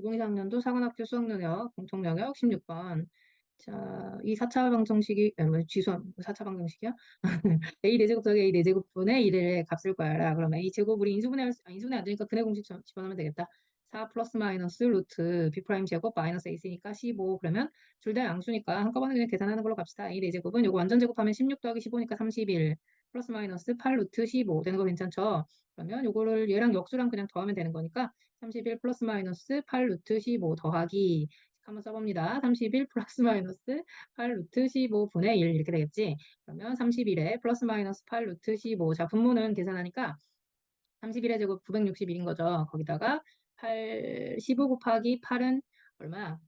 2023년도 사관학교 수학능력 공통영역 16번. 자, 이 4차 방정식이, 아, 뭐, 취소, 4차 방정식이야? a 대제곱 더하기 a 대제곱분의 1의 값을 구하라. 그럼 a 제곱 우리 인수분해, 할 수- 아, 인수분해 안 되니까 근해 공식 저- 집어넣으면 되겠다. 4 플러스 마이너스 루트 b 프라임 제곱 마이너스 a 있으니까 15 그러면 둘 다 양수니까 한꺼번에 그냥 계산하는 걸로 갑시다. a 대제곱은 요거 완전 제곱하면 16 더하기 15니까 31 플러스 마이너스 8 루트 15 되는 거 괜찮죠? 그러면 요거를 얘랑 역수랑 그냥 더하면 되는 거니까 31 플러스 마이너스 8 루트 15 더하기 한번 써봅니다. 31 플러스 마이너스 8 루트 15분의 1 이렇게 되겠지. 그러면 31에 플러스 마이너스 8 루트 15. 자, 분모는 계산하니까 31의 제곱 961인 거죠. 거기다가 8, 15 곱하기 8은 얼마?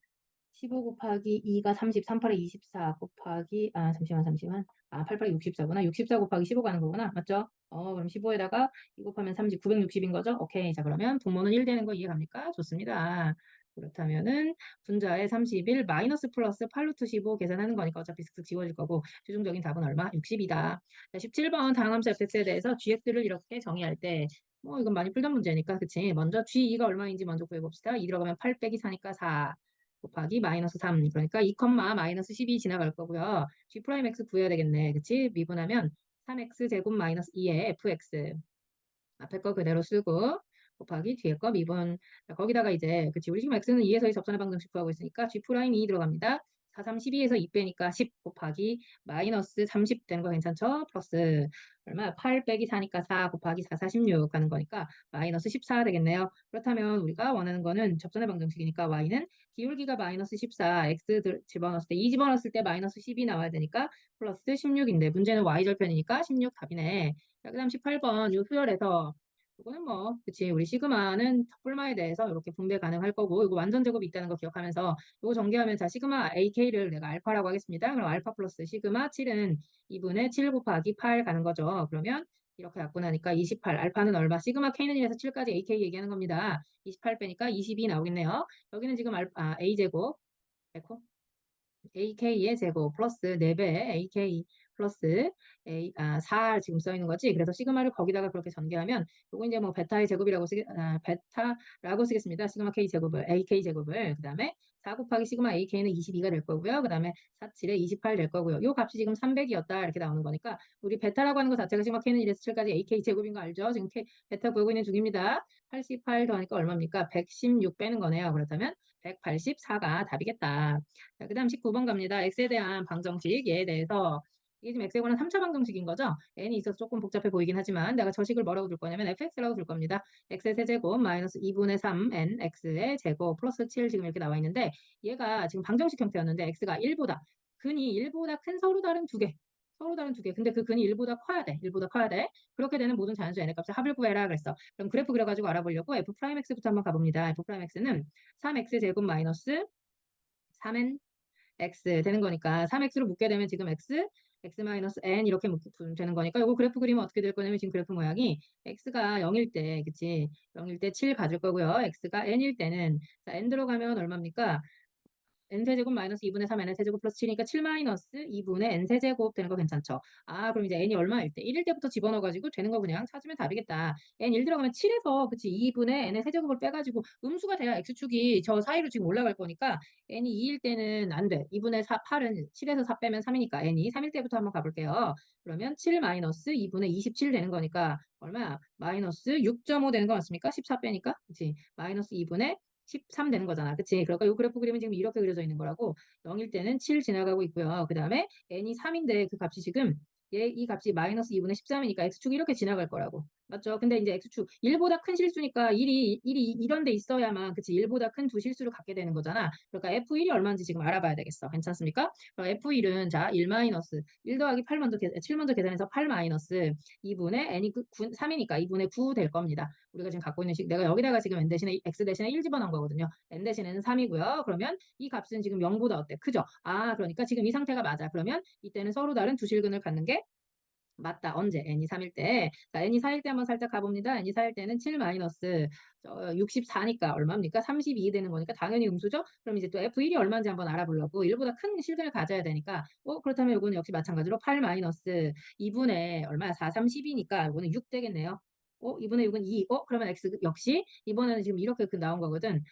15 곱하기 2가 30, 38에 24 곱하기, 아, 잠시만, 잠시만. 아, 88에 64구나. 64 곱하기 15 가는 거구나. 맞죠? 어, 그럼 15에다가 2 곱하면 30, 960인 거죠? 오케이. 자, 그러면 분모는 1 되는 거 이해 갑니까? 좋습니다. 그렇다면은 분자에 31 마이너스 플러스 8루트 15 계산하는 거니까 어차피 슥슥 지워질 거고 최종적인 답은 얼마? 60이다. 자, 17번 다항함수 fx에 대해서 gx를 이렇게 정의할 때 뭐 이건 많이 풀던 문제니까 그치? 먼저 g2가 얼마인지 먼저 구해봅시다. 2 들어가면 8 빼기 4니까 4 곱하기 마이너스 3 그러니까 2, 마이너스 12 지나갈 거고요. g 프라임 x 구해야 되겠네. 그치? 미분하면 3x 제곱 마이너스 2의 fx 앞에 거 그대로 쓰고 곱하기 뒤에 거 미분 자, 거기다가 이제 그치 우리 지금 x는 2에서의 접선의 방정식 구하고 있으니까 g 프라임 2 들어갑니다. 4, 3, 12에서 2 빼니까 10 곱하기 마이너스 30 되는 거 괜찮죠? 플러스 얼마? 8 빼기 4니까 4 곱하기 4, 46 하는 거니까 마이너스 14 되겠네요. 그렇다면 우리가 원하는 거는 접선의 방정식이니까 y는 기울기가 마이너스 14, x 들- 집어넣었을 때 2 집어넣었을 때 마이너스 10이 나와야 되니까 플러스 16인데 문제는 y절편이니까 16 답이네. 자, 그 다음 18번 요 수열에서 이거는 뭐 그치 우리 시그마는 뿔마에 대해서 이렇게 분배 가능할 거고 이거 완전 제곱이 있다는 거 기억하면서 이거 전개하면 자 시그마 AK를 내가 알파라고 하겠습니다. 그럼 알파 플러스 시그마 7은 2분의 7 곱하기 8 가는 거죠. 그러면 이렇게 갖고 나니까 28 알파는 얼마? 시그마 K는 1에서 7까지 AK 얘기하는 겁니다. 28 빼니까 22 나오겠네요. 여기는 지금 알, 아, A제곱 에코 AK의 제곱 플러스 4배 AK 플러스 A, 아, 4 지금 써 있는 거지. 그래서 시그마를 거기다가 그렇게 전개하면 요거 이제 뭐 베타의 제곱이라고 쓰겠, 아, 베타라고 쓰겠습니다. 시그마 K 제곱을, AK 제곱을. 그 다음에 4 곱하기 시그마 AK는 22가 될 거고요. 그 다음에 4, 7에 28 될 거고요. 요 값이 지금 300이었다. 이렇게 나오는 거니까 우리 베타라고 하는 거 자체가 시그마 K는 1에서 7까지 AK 제곱인 거 알죠? 지금 K, 베타 구하고 있는 중입니다. 88 더하니까 얼마입니까? 116 빼는 거네요. 그렇다면 184가 답이겠다. 자, 그 다음 19번 갑니다. x에 대한 방정식 얘에 대해서 이게 지금 x에 관한 3차 방정식인 거죠. n이 있어서 조금 복잡해 보이긴 하지만 내가 저식을 뭐라고 줄 거냐면 fx라고 줄 겁니다. x의 세제곱 마이너스 2분의 3 n x의 제곱 플러스 7 지금 이렇게 나와 있는데 얘가 지금 방정식 형태였는데 x가 1보다 근이 1보다 큰 서로 다른 두 개. 서로 다른 두 개. 근데 그 근이 1보다 커야 돼. 1보다 커야 돼. 그렇게 되는 모든 자연수 n의 값의 합을 구해라 그랬어. 그럼 그래프 그려가지고 알아보려고 f 프라임 x부터 한번 가봅니다. f 프라임 x는 3x 제곱 마이너스 3n x 되는 거니까 3x로 묶게 되면 지금 x, x 마이너스 n 이렇게 묶 되는 거니까 이거 그래프 그리면 어떻게 될 거냐면 지금 그래프 모양이 x가 0일 때, 그치? 0일 때 7 가질 거고요. x가 n일 때는 자, n 들어가면 얼마입니까? N세제곱 마이너스 2분의 3 n세제곱 플러스 7이니까 7 마이너스 2분의 n세제곱 되는 거 괜찮죠? 아 그럼 이제 n이 얼마일 때? 1일 때부터 집어넣어가지고 되는 거 그냥 찾으면 답이겠다. n 1 들어가면 7에서 그치 2분의 n의 세제곱을 빼가지고 음수가 돼야 x축이 저 사이로 지금 올라갈 거니까 n이 2일 때는 안 돼. 2분의 4, 8은 7에서 4 빼면 3이니까 n이 3일 때부터 한번 가볼게요. 그러면 7 마이너스 2분의 27 되는 거니까 얼마? 마이너스 6.5 되는 거 맞습니까? 14 빼니까 그치? 마이너스 2분의 13 되는 거잖아. 그치? 그러니까 이 그래프 그림은 지금 이렇게 그려져 있는 거라고 0일 때는 7 지나가고 있고요. 그 다음에 n이 3인데 그 값이 지금 얘 이 값이 마이너스 2분의 13이니까 x축이 이렇게 지나갈 거라고. 맞죠? 근데 이제 x축 1보다 큰 실수니까 1이 1이 이런 데 있어야만 그치 1보다 큰 두 실수를 갖게 되는 거잖아. 그러니까 f1이 얼마인지 지금 알아봐야 되겠어. 괜찮습니까? 그럼 f1은 자, 1 마이너스 1 더하기 8 먼저 계, 7 먼저 계산해서 8 마이너스 2분의 n이 9, 3이니까 2분의 9 될 겁니다. 우리가 지금 갖고 있는 식 내가 여기다가 지금 n 대신에 x 대신에 1 집어넣은 거거든요. n 대신에는 3이고요. 그러면 이 값은 지금 0보다 어때? 크죠? 아, 그러니까 지금 이 상태가 맞아. 그러면 이때는 서로 다른 두 실근을 갖는 게 맞다. 언제? n이 3일 때. 자, n이 4일 때 한번 살짝 가봅니다. n이 4일 때는 7 마이너스 64니까 얼마입니까? 32 되는 거니까 당연히 음수죠? 그럼 이제 또 f1이 얼마인지 한번 알아보려고 1보다 큰 실근을 가져야 되니까 어 그렇다면 이거는 역시 마찬가지로 8 마이너스 2분의 얼마? 4, 3, 10이니까 이거는 6 되겠네요. 어 2분의 6은 2. 어 그러면 x 역시 이번에는 지금 이렇게 그 나온 거거든.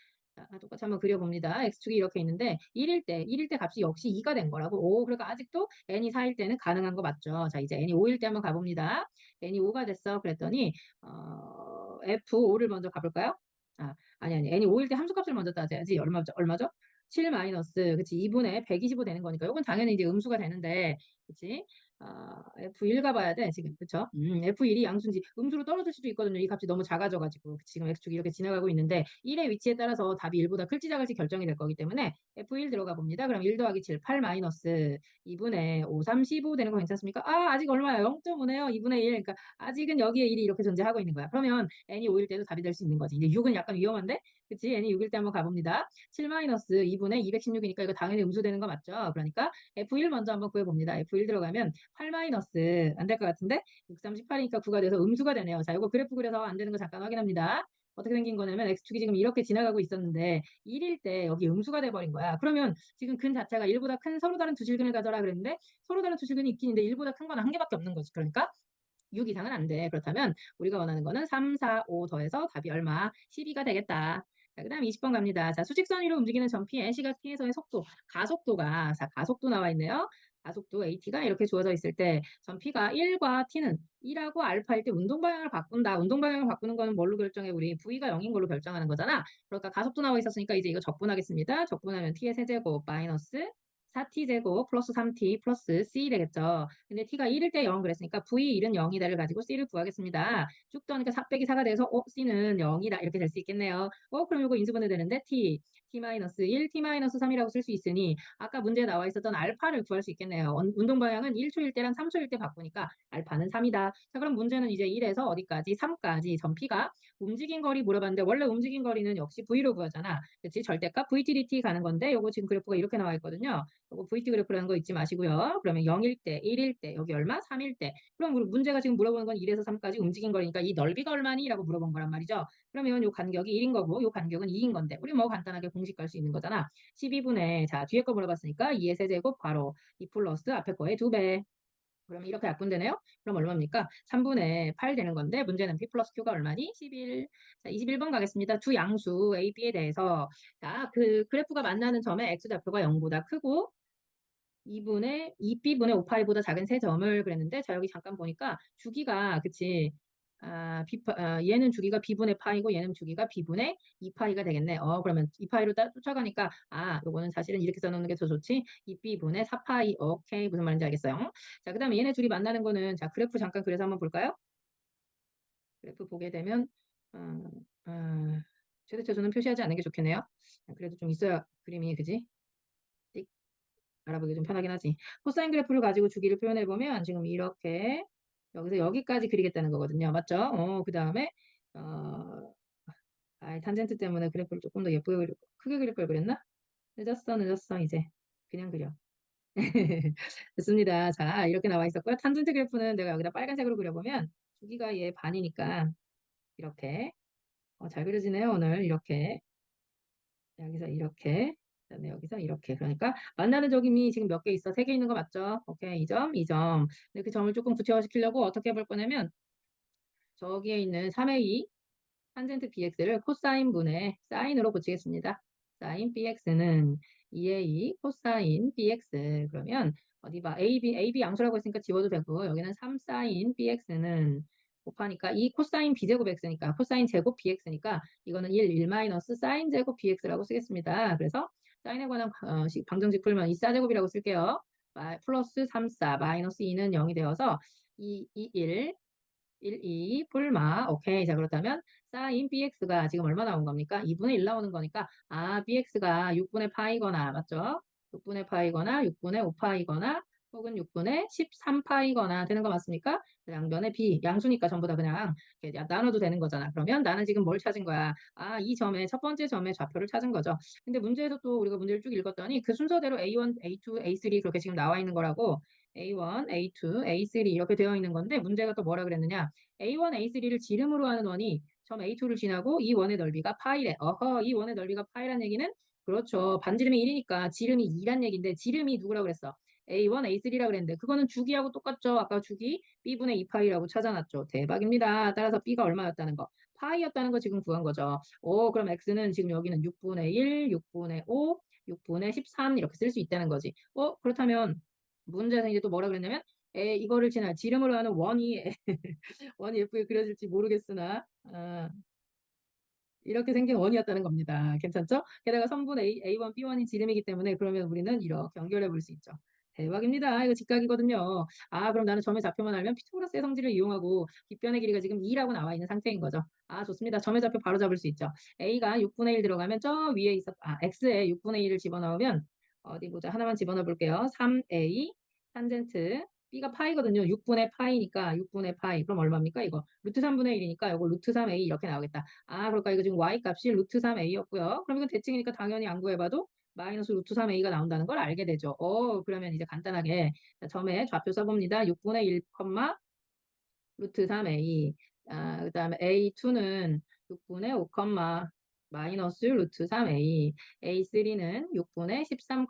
자, 똑같이 한번 그려봅니다. x축이 이렇게 있는데 1일 때, 1일 때 값이 역시 2가 된 거라고. 오, 그러니까 아직도 n이 4일 때는 가능한 거 맞죠? 자, 이제 n이 5일 때 한번 가봅니다. n이 5가 됐어. 그랬더니 어, f5를 먼저 가볼까요? 아, 아니, 아니. n이 5일 때 함수값을 먼저 따져야지. 얼마죠? 얼마죠? 7 마이너스, 그치? 2분의 125 되는 거니까. 이건 당연히 이제 음수가 되는데, 그치? 아, F1 가봐야 돼, 지금. 그쵸? 음, F1이 양수인지 음수로 떨어질 수도 있거든요. 이 값이 너무 작아져가지고. 지금 X축이 이렇게 지나가고 있는데, 1의 위치에 따라서 답이 1보다 클지 작을지 결정이 될 거기 때문에 F1 들어가 봅니다. 그럼 1 더하기 7, 8 마이너스 2분의 5, 3, 15 되는 거 괜찮습니까? 아, 아직 얼마야? 0.5네요. 2분의 1. 그러니까 아직은 여기에 1이 이렇게 존재하고 있는 거야. 그러면 n이 5일 때도 답이 될 수 있는 거지. 이제 6은 약간 위험한데? 그치? n이 6일 때 한번 가봅니다. 7 마이너스 2분의 216이니까 이거 당연히 음수되는 거 맞죠? 그러니까 F1 먼저 한번 구해봅니다. F1 들어가면 8 마이너스 안 될 것 같은데 6, 3, 18이니까 9가 돼서 음수가 되네요. 자, 이거 그래프 그려서 안 되는 거 잠깐 확인합니다. 어떻게 생긴 거냐면 x축이 지금 이렇게 지나가고 있었는데 1일 때 여기 음수가 돼버린 거야. 그러면 지금 근 자체가 1보다 큰 서로 다른 두 실근을 가져라 그랬는데 서로 다른 두 실근이 있긴 있는데 1보다 큰 건 한 개밖에 없는 거지. 그러니까 6 이상은 안 돼. 그렇다면 우리가 원하는 거는 3, 4, 5 더해서 답이 얼마? 12가 되겠다. 자, 그 다음 20번 갑니다. 자, 수직선 위로 움직이는 전피의 시각 t에서의 속도, 가속도가, 자, 가속도 나와 있네요. 가속도 AT가 이렇게 주어져 있을 때 전피가 1과 T는 1하고 알파일 때 운동 방향을 바꾼다. 운동 방향을 바꾸는 거는 뭘로 결정해? 우리 V가 0인 걸로 결정하는 거잖아. 그러니까 가속도 나와 있었으니까 이제 이거 적분하겠습니다. 적분하면 T의 세제곱 마이너스 4t제곱 플러스 3t 플러스 c 되겠죠. 근데 t가 1일 때 0 그랬으니까 v 1은 0이다를 가지고 c를 구하겠습니다. 쭉 떠니까 4 빼기 4가 돼서 어, c는 0이다 이렇게 될 수 있겠네요. 어 그럼 이거 인수분해 되는데 t t-1, t-3이라고 쓸 수 있으니 아까 문제에 나와 있었던 알파를 구할 수 있겠네요. 운동 방향은 1초일 때랑 3초일 때 바꾸니까 알파는 3이다. 자 그럼 문제는 이제 1에서 어디까지? 3까지 전피가 움직인 거리 물어봤는데 원래 움직인 거리는 역시 V로 구하잖아. 그렇지? 절대값 VT, DT 가는 건데 요거 지금 그래프가 이렇게 나와 있거든요. 요거 VT 그래프라는 거 잊지 마시고요. 그러면 0일 때, 1일 때, 여기 얼마? 3일 때. 그럼 문제가 지금 물어보는 건 1에서 3까지 움직인 거리니까 이 넓이가 얼마니? 라고 물어본 거란 말이죠. 그러면 요 간격이 1인 거고 요 간격은 2인 건데 우리 뭐 간단하게 공 식갈수 있는 거잖아. 12분의 자 뒤에 거 물어봤으니까 2의 세제곱 바로 2 플러스 앞에 거의 2배. 그러면 이렇게 약분되네요. 그럼 얼마입니까? 3분의 8 되는 건데 문제는 P 플러스 Q가 얼마니? 11. 자, 21번 가겠습니다. 두 양수 A, B에 대해서 자, 그 그래프가 만나는 점에 X좌표가 0보다 크고 2분의 2B분의 5파이보다 작은 세 점을 그랬는데 자 여기 잠깐 보니까 주기가 그치 아, B, 아, 얘는 주기가 B분의 파이고 얘는 주기가 B분의 2파이가 되겠네. 어, 그러면 2파이로 따, 쫓아가니까 아, 요거는 사실은 이렇게 써놓는 게 더 좋지. 2B분의 4파이. 오케이. 무슨 말인지 알겠어요. 자, 그 다음에 얘네 줄이 만나는 거는 자, 그래프 잠깐 그래서 한번 볼까요? 그래프 보게 되면 어, 어, 최대차수는 표시하지 않는 게 좋겠네요. 그래도 좀 있어야 그림이 그지? 띡. 알아보기 좀 편하긴 하지. 코사인 그래프를 가지고 주기를 표현해 보면 지금 이렇게 여기서 여기까지 그리겠다는 거거든요. 맞죠? 어, 그 다음에 어, 아, 탄젠트 때문에 그래프를 조금 더 예쁘게 그리고 크게 그릴 걸 그랬나? 늦었어, 늦었어, 이제. 그냥 그려. 좋습니다. 자, 이렇게 나와 있었고요. 탄젠트 그래프는 내가 여기다 빨간색으로 그려보면 주기가 얘 반이니까 이렇게 어, 잘 그려지네요, 오늘. 이렇게 여기서 이렇게 그다음에 여기서 이렇게 그러니까 만나는 적임이 지금 몇 개 있어? 세 개 있는 거 맞죠? 오케이, 이 점, 이 점. 이렇게 점을 조금 구체화시키려고 어떻게 해볼 거냐면 저기에 있는 3의 2 탄젠트 bx를 코사인 분의 사인으로 붙이겠습니다. 사인 bx는 2의 2 코사인 bx 그러면 어디 봐 ab ab 양수라고 했으니까 지워도 되고 여기는 3 사인 bx는 곱하니까 이 코사인 b제곱 x니까 코사인 제곱 bx니까 이거는 1, 1 마이너스 사인 제곱 bx라고 쓰겠습니다. 그래서 사인에 관한 어, 방정식 풀면 이 4제곱이라고 쓸게요. 플러스 3, 4, 마이너스 2는 0이 되어서 2, 2, 1, 1, 2, 풀마. 오케이. 자, 그렇다면 사인 bx가 지금 얼마 나온 겁니까? 2분의 1 나오는 거니까 아, bx가 6분의 파이거나 맞죠? 6분의 파이거나 6분의 5파이거나 혹은 6분의 13파이거나 되는 거 맞습니까? 양변의 b, 양수니까 전부 다 그냥 나눠도 되는 거잖아. 그러면 나는 지금 뭘 찾은 거야? 아, 이 점의 첫 번째 점의 좌표를 찾은 거죠. 근데 문제에서 또 우리가 문제를 쭉 읽었더니 그 순서대로 A1, A2, A3 그렇게 지금 나와 있는 거라고 A1, A2, A3 이렇게 되어 있는 건데 문제가 또 뭐라 그랬느냐? A1, A3를 지름으로 하는 원이 점 A2를 지나고 이 원의 넓이가 파이래. 어허, 이 원의 넓이가 파이란 얘기는 그렇죠. 반지름이 1이니까 지름이 2란 얘기인데 지름이 누구라고 그랬어? A1, A3라 그랬는데 그거는 주기하고 똑같죠. 아까 주기 B분의 2파이라고 찾아놨죠. 대박입니다. 따라서 B가 얼마였다는 거. 파이였다는 거 지금 구한 거죠. 오, 그럼 X는 지금 여기는 6분의 1, 6분의 5, 6분의 13 이렇게 쓸 수 있다는 거지. 어, 그렇다면 문제에서 이제 또 뭐라 그랬냐면 에, 이거를 지나 지름으로 하는 원이 원이 예쁘게 그려질지 모르겠으나 아, 이렇게 생긴 원이었다는 겁니다. 괜찮죠? 게다가 선분 A, A1, B1이 지름이기 때문에 그러면 우리는 이렇게 연결해 볼 수 있죠. 대박입니다. 이거 직각이거든요. 아, 그럼 나는 점의 좌표만 알면 피타고라스의 성질을 이용하고 빗변의 길이가 지금 2라고 나와 있는 상태인 거죠. 아, 좋습니다. 점의 좌표 바로 잡을 수 있죠. A가 6분의 1 들어가면 저 위에 있었, 아, X에 6분의 1을 집어넣으면 어디 보자. 하나만 집어넣어 볼게요. 3A 탄젠트 B가 파이거든요. 6분의 파이니까 6분의 파이. 그럼 얼마입니까? 이거 루트 3분의 1이니까 이거 루트 3A 이렇게 나오겠다. 아, 그러니까 이거 지금 Y 값이 루트 3A였고요. 그럼 이건 대칭이니까 당연히 안 구해봐도 마이너스 루트 3a가 나온다는 걸 알게 되죠. 어, 그러면 이제 간단하게 점에 좌표 써봅니다. 6분의 1, 루트 3a. 아, 그 다음에 a2는 6분의 5, 마이너스 루트 3a. a3는 6분의 13,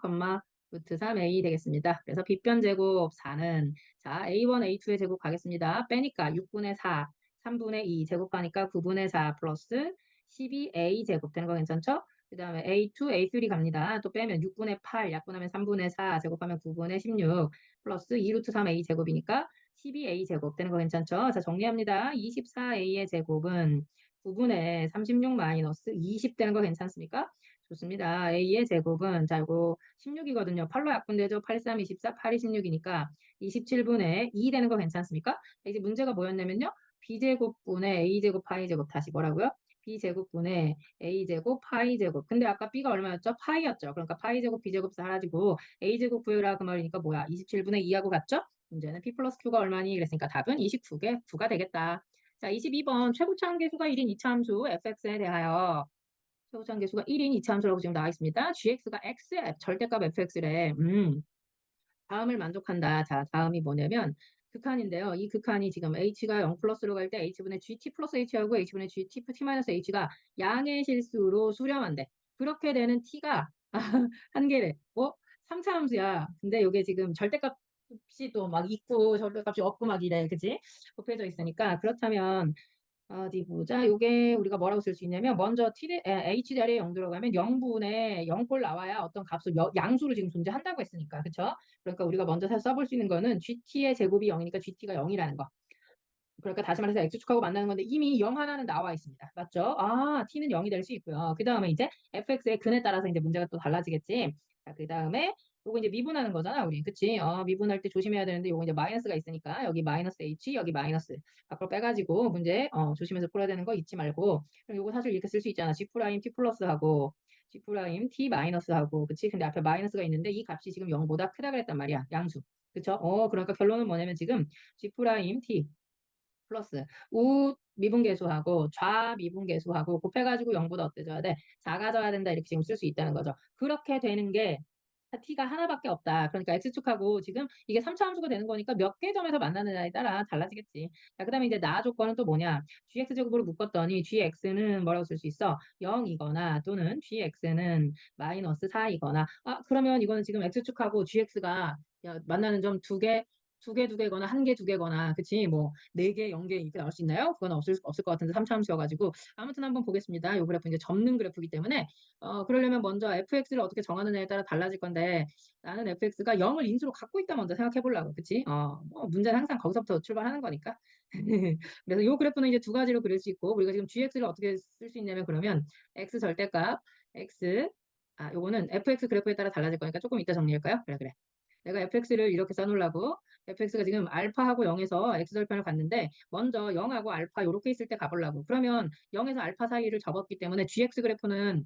루트 3a 되겠습니다. 그래서 빗변 제곱 4는 자 a1, a2의 제곱 가겠습니다. 빼니까 6분의 4, 3분의 2 제곱하니까 9분의 4 플러스 12a 제곱 되는 거 괜찮죠? 그 다음에 A2, A3 갑니다. 또 빼면 6분의 8, 약분하면 3분의 4, 제곱하면 9분의 16, 플러스 2루트 3A 제곱이니까 12A 제곱 되는 거 괜찮죠? 자, 정리합니다. 24A의 제곱은 9분의 36 마이너스 20 되는 거 괜찮습니까? 좋습니다. A의 제곱은, 자, 이거 16이거든요. 8로 약분되죠? 8, 3, 24, 8, 26이니까 27분의 2 되는 거 괜찮습니까? 이제 문제가 뭐였냐면요. B제곱분의 A제곱, 파이제곱 다시 뭐라고요? B제곱분의 a제곱 파이제곱. 근데 아까 b가 얼마였죠? 파이였죠. 그러니까 파이제곱 b제곱 사라지고 a제곱 구해라 그 말이니까 뭐야? 27분의 2하고 같죠? 문제는 p 플러스 q가 얼마니? 그랬으니까 답은 29개 9가 되겠다. 자, 22번 최고차항 계수가 1인 2차 함수 fx에 대하여 최고차항 계수가 1인 2차 함수라고 지금 나와 있습니다. gx가 x 절대값 fx래. 음. 다음을 만족한다. 자, 다음이 뭐냐면 극한인데요. 이 극한이 지금 h가 0 플러스로 갈 때 h분의 gt 플러스 h하고 h분의 gt t 마이너스 h가 양의 실수로 수렴한데 그렇게 되는 t가 한 개래. 어? 3차 함수야. 근데 이게 지금 절대값이 또 막 있고 절대값이 없고 막 이래. 그지? 곱해져 있으니까 그렇다면 어디 보자. 요게 우리가 뭐라고 쓸 수 있냐면 먼저 t 대, h 자리에 0 들어가면 0분의 0꼴 나와야 어떤 값을 양수를 지금 존재한다고 했으니까. 그쵸? 그러니까 우리가 먼저 써볼 수 있는 거는 gt의 제곱이 0이니까 gt가 0이라는 거. 그러니까 다시 말해서 x축하고 만나는 건데 이미 0 하나는 나와 있습니다. 맞죠? 아, t는 0이 될 수 있고요. 그 다음에 이제 fx의 근에 따라서 이제 문제가 또 달라지겠지. 자, 그 다음에 요거 이제 미분하는 거잖아, 우리. 그치? 어, 미분할 때 조심해야 되는데 요거 이제 마이너스가 있으니까 여기 마이너스 h, 여기 마이너스 밖으로 빼가지고 문제 어, 조심해서 풀어야 되는 거 잊지 말고 그럼 요거 사실 이렇게 쓸 수 있잖아. g 프라임 t 플러스하고 g 프라임 t 마이너스하고 그치? 근데 앞에 마이너스가 있는데 이 값이 지금 0보다 크다 그랬단 말이야. 양수. 그쵸? 어, 그러니까 결론은 뭐냐면 지금 g 프라임 t 플러스 우 미분계수하고 좌 미분계수하고 곱해가지고 0보다 어때져야 돼? 작아져야 된다 이렇게 지금 쓸 수 있다는 거죠. 그렇게 되는 게 t가 하나밖에 없다. 그러니까 x축하고 지금 이게 3차 함수가 되는 거니까 몇 개 점에서 만나느냐에 따라 달라지겠지. 자, 그 다음에 이제 나 조건은 또 뭐냐? gx제곱으로 묶었더니 gx는 뭐라고 쓸 수 있어? 0이거나 또는 gx는 마이너스 4이거나 아 그러면 이거는 지금 x축하고 gx가 만나는 점 두 개, 두 개, 두 개거나 한 개, 두 개거나 그치 뭐 네 개, 영 개 이렇게 나올 수 있나요? 그건 없을 없을 것 같은데 3차 함수여가지고 아무튼 한번 보겠습니다. 이 그래프 이제 접는 그래프이기 때문에 어 그러려면 먼저 fx를 어떻게 정하느냐에 따라 달라질 건데 나는 fx가 0을 인수로 갖고 있다 먼저 생각해 보려고 그치? 어, 뭐 문제는 항상 거기서부터 출발하는 거니까 그래서 이 그래프는 이제 두 가지로 그릴 수 있고 우리가 지금 gx를 어떻게 쓸 수 있냐면 그러면 x 절대값 x 아 요거는 fx 그래프에 따라 달라질 거니까 조금 이따 정리할까요? 그래 그래. 내가 fx를 이렇게 써놓으려고 fx가 지금 알파하고 0에서 x절편을 갔는데 먼저 0하고 알파 이렇게 있을 때 가보려고 그러면 0에서 알파 사이를 접었기 때문에 gx 그래프는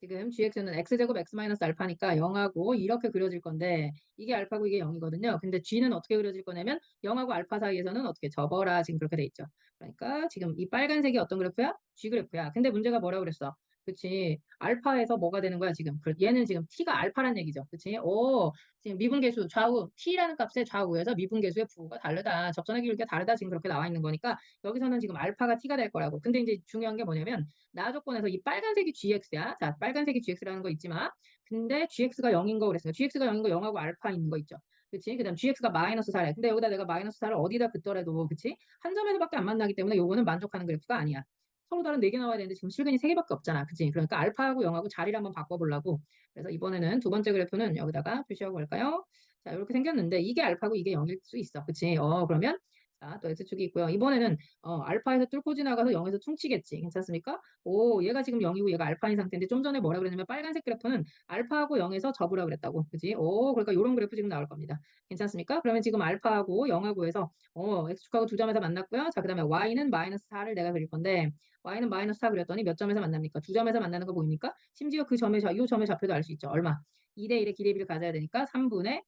지금 gx는 x제곱 x 마이너스 알파니까 0하고 이렇게 그려질 건데 이게 알파고 이게 0이거든요. 근데 g는 어떻게 그려질 거냐면 0하고 알파 사이에서는 어떻게 접어라 지금 그렇게 돼 있죠. 그러니까 지금 이 빨간색이 어떤 그래프야? g 그래프야. 근데 문제가 뭐라고 그랬어? 그치. 알파에서 뭐가 되는 거야, 지금. 그 얘는 지금 t가 알파란 얘기죠. 그치. 오, 지금 미분계수 좌우 t라는 값의 좌우에서 미분계수의 부호가 다르다. 접선의 기울기가 다르다. 지금 그렇게 나와 있는 거니까 여기서는 지금 알파가 t가 될 거라고. 근데 이제 중요한 게 뭐냐면 나 조건에서 이 빨간색이 gx야. 자, 빨간색이 gx라는 거 있지만 근데 gx가 0인 거 그랬어요. gx가 0인 거 0하고 알파 있는 거 있죠. 그치? 그 다음 gx가 마이너스 4래. 근데 여기다 내가 마이너스 4를 어디다 긋더라도 그치? 한 점에서밖에 안 만나기 때문에 요거는 만족하는 그래프가 아니야. 서로 다른 4개 나와야 되는데 지금 실근이 3개밖에 없잖아. 그치? 그러니까 알파하고 0하고 자리를 한번 바꿔보려고. 그래서 이번에는 두 번째 그래프는 여기다가 표시하고 갈까요? 자, 이렇게 생겼는데 이게 알파고 이게 0일 수 있어. 그치? 어, 그러면 자, 또 X축이 있고요. 이번에는 어, 알파에서 뚫고 지나가서 0에서 퉁치겠지. 괜찮습니까? 오, 얘가 지금 0이고 얘가 알파인 상태인데 좀 전에 뭐라 그랬냐면 빨간색 그래프는 알파하고 0에서 접으라 그랬다고. 그지? 오, 그러니까 이런 그래프 지금 나올 겁니다. 괜찮습니까? 그러면 지금 알파하고 0하고 해서 어, X축하고 두 점에서 만났고요. 자, 그 다음에 Y는 마이너스 4를 내가 그릴 건데 Y는 마이너스 4 그렸더니 몇 점에서 만납니까? 두 점에서 만나는 거 보입니까? 심지어 그 점에, 이 점의 좌표도 알 수 있죠. 얼마? 2대1의 기대비를 가져야 되니까 3분의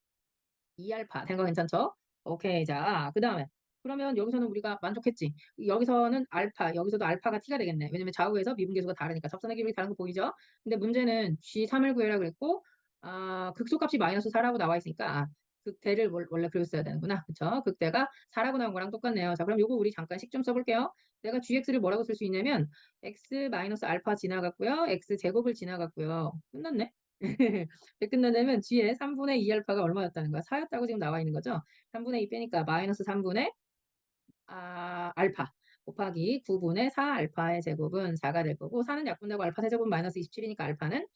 2알파. 된거 괜찮죠? 오케이. 자, 그 다음에 그러면 여기서는 우리가 만족했지. 여기서는 알파, 여기서도 알파가 t가 되겠네. 왜냐면 좌우에서 미분계수가 다르니까 접선의 기울기 다른 거 보이죠? 근데 문제는 g3을 구해라 그랬고 아, 극소값이 마이너스 4라고 나와 있으니까 아, 극대를 월- 원래 그렸어야 되는구나. 그쵸? 극대가 4라고 나온 거랑 똑같네요. 자, 그럼 요거 우리 잠깐 식 좀 써볼게요. 내가 gx를 뭐라고 쓸 수 있냐면 x 마이너스 알파 지나갔고요. x 제곱을 지나갔고요. 끝났네. 왜 끝났냐면 g에 3분의 2 알파가 얼마였다는 거야? 4였다고 지금 나와 있는 거죠? 3분의 2 빼니까 마이너스 3분의 아, 알파 곱하기 9분의 4 알파의 제곱은 4가 될 거고 4는 약분되고 알파 세제곱 마이너스 27이니까 알파는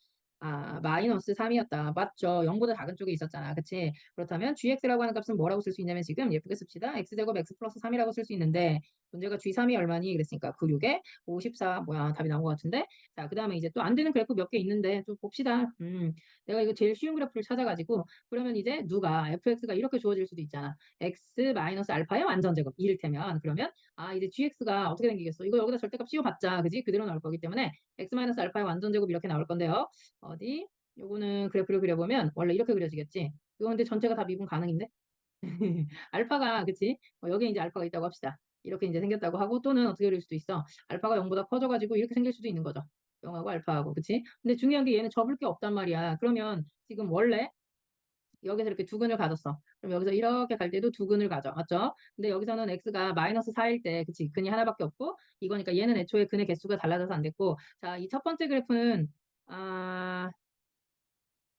아, 마이너스 3이었다. 맞죠? 0보다 작은 쪽에 있었잖아. 그치? 그렇다면 gx라고 하는 값은 뭐라고 쓸 수 있냐면 지금 예쁘게 씁시다. x제곱 x 플러스 3이라고 쓸 수 있는데 문제가 g3이 얼마니? 그랬으니까 9, 6에 54 뭐야 답이 나온 것 같은데 자, 그 다음에 이제 또 안 되는 그래프 몇 개 있는데 좀 봅시다. 음, 내가 이거 제일 쉬운 그래프를 찾아가지고 그러면 이제 누가 fx가 이렇게 주어질 수도 있잖아. x 마이너스 알파의 완전 제곱 이를테면 그러면 아 이제 gx가 어떻게 생기겠어? 이거 여기다 절대값 씌워봤자 그지? 그대로 나올 거기 때문에 x 마이너스 알파의 완전 제곱 이렇게 나올 건데요. 어디? 요거는 그래프를 그려보면 원래 이렇게 그려지겠지. 이거 근데 전체가 다 미분 가능인데? 알파가 그치? 어, 여기에 이제 알파가 있다고 합시다. 이렇게 이제 생겼다고 하고 또는 어떻게 그릴 수도 있어. 알파가 0보다 커져가지고 이렇게 생길 수도 있는 거죠. 0하고 알파하고 그치? 근데 중요한 게 얘는 접을 게 없단 말이야. 그러면 지금 원래 여기서 이렇게 두 근을 가졌어. 그럼 여기서 이렇게 갈 때도 두 근을 가져. 맞죠? 근데 여기서는 x가 마이너스 4일 때, 그치? 근이 하나밖에 없고, 이거니까 얘는 애초에 근의 개수가 달라져서 안 됐고, 자, 이 첫 번째 그래프는, 아,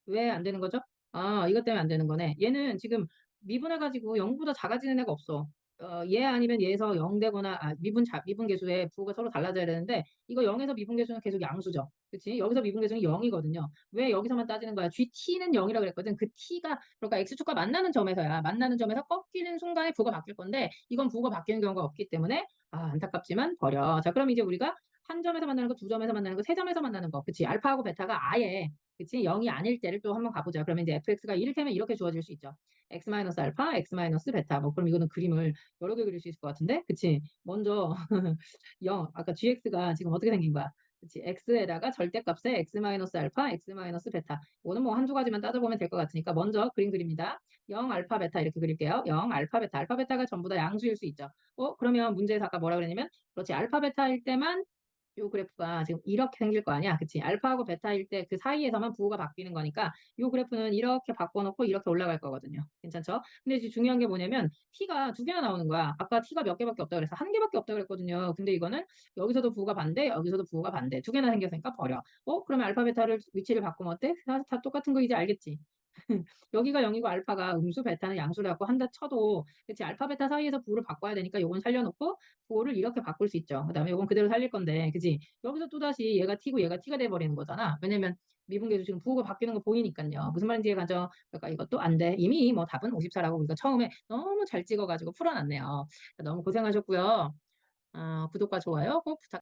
왜 안 되는 거죠? 아, 이것 때문에 안 되는 거네. 얘는 지금 미분해가지고 0보다 작아지는 애가 없어. 어, 얘 아니면 얘에서 0 되거나, 아, 미분 자, 미분 계수의 부호가 서로 달라져야 되는데, 이거 0에서 미분 계수는 계속 양수죠. 그치? 여기서 미분 계수는 0이거든요. 왜 여기서만 따지는 거야? GT는 0이라고 그랬거든. 그 T가, 그러니까 X축과 만나는 점에서야. 만나는 점에서 꺾이는 순간에 부호가 바뀔 건데, 이건 부호가 바뀌는 경우가 없기 때문에, 아, 안타깝지만 버려. 자, 그럼 이제 우리가 한 점에서 만나는 거, 두 점에서 만나는 거, 세 점에서 만나는 거. 그치? 알파하고 베타가 아예, 그치? 0이 아닐 때를 또 한번 가보자. 그러면 이제 fx가 이를테면 이렇게 주어질 수 있죠. x 마이너스 알파, x 마이너스 베타. 뭐, 그럼 이거는 그림을 여러 개 그릴 수 있을 것 같은데? 그치? 먼저, 0, 아까 gx가 지금 어떻게 생긴 거야? 그치? x에다가 절대값에 x 마이너스 알파, x 마이너스 베타. 이거는 뭐 한두 가지만 따져보면 될 것 같으니까 먼저 그림 그립니다. 0 알파 베타 이렇게 그릴게요. 0 알파 베타. 알파 베타가 전부 다 양수일 수 있죠. 어? 그러면 문제에서 아까 뭐라 그랬냐면 그렇지. 알파 베타일 때만 요 그래프가 지금 이렇게 생길 거 아니야. 그치? 알파하고 베타일 때 그 사이에서만 부호가 바뀌는 거니까 요 그래프는 이렇게 바꿔놓고 이렇게 올라갈 거거든요. 괜찮죠? 근데 지금 중요한 게 뭐냐면 t가 두 개나 나오는 거야. 아까 t가 몇 개밖에 없다 그래서 한 개밖에 없다 그랬거든요. 근데 이거는 여기서도 부호가 반대, 여기서도 부호가 반대. 두 개나 생겼으니까 버려. 어? 그러면 알파 베타를 위치를 바꾸면 어때? 다, 다 똑같은 거 이제 알겠지? 여기가 0이고 알파가 음수 베타는 양수라고 한다 쳐도 그치 알파 베타 사이에서 부호를 바꿔야 되니까 요건 살려놓고 부호를 이렇게 바꿀 수 있죠. 그다음에 요건 그대로 살릴 건데 그치 여기서 또다시 얘가 t고 얘가 t가 돼버리는 거잖아. 왜냐면 미분계수 지금 부호가 바뀌는 거 보이니까요. 무슨 말인지 가죠. 그러니까 이것도 안 돼. 이미 뭐 답은 54라고 우리가 처음에 너무 잘 찍어가지고 풀어놨네요. 너무 고생하셨고요. 어, 구독과 좋아요 꼭 부탁.